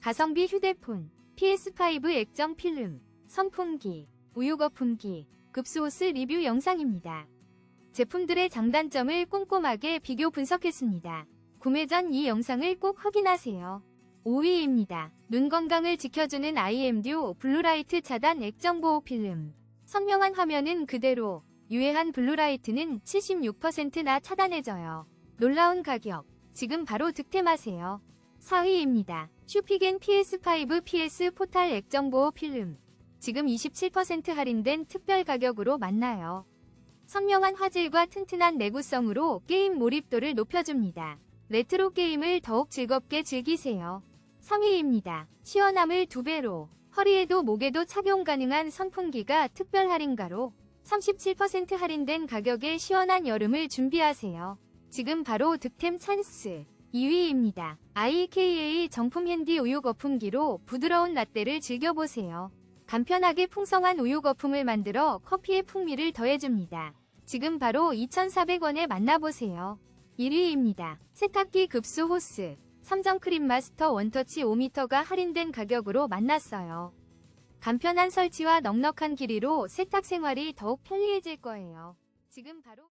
가성비 휴대폰, PS5 액정 필름, 선풍기, 우유 거품기, 급수호스 리뷰 영상입니다. 제품들의 장단점을 꼼꼼하게 비교 분석했습니다. 구매 전 이 영상을 꼭 확인하세요. 5위입니다. 눈 건강을 지켜주는 IMDO 블루라이트 차단 액정 보호 필름. 선명한 화면은 그대로, 유해한 블루라이트는 76%나 차단해져요. 놀라운 가격. 지금 바로 득템하세요. 4위입니다. 슈피겐 PS5 PS 포탈 액정 보호 필름. 지금 27% 할인된 특별 가격으로 만나요. 선명한 화질과 튼튼한 내구성으로 게임 몰입도를 높여줍니다. 레트로 게임을 더욱 즐겁게 즐기세요. 3위입니다. 시원함을 2배로 허리에도 목에도 착용 가능한 선풍기가 특별 할인가로 37% 할인된 가격에 시원한 여름을 준비하세요. 지금 바로 득템 찬스. 2위입니다. IKA 정품 핸디 우유 거품기로 부드러운 라떼를 즐겨보세요. 간편하게 풍성한 우유 거품을 만들어 커피의 풍미를 더해줍니다. 지금 바로 2,400원에 만나보세요. 1위입니다. 세탁기 급수 호스. 삼성 크림 마스터 원터치 5m가 할인된 가격으로 만났어요. 간편한 설치와 넉넉한 길이로 세탁 생활이 더욱 편리해질 거예요. 지금 바로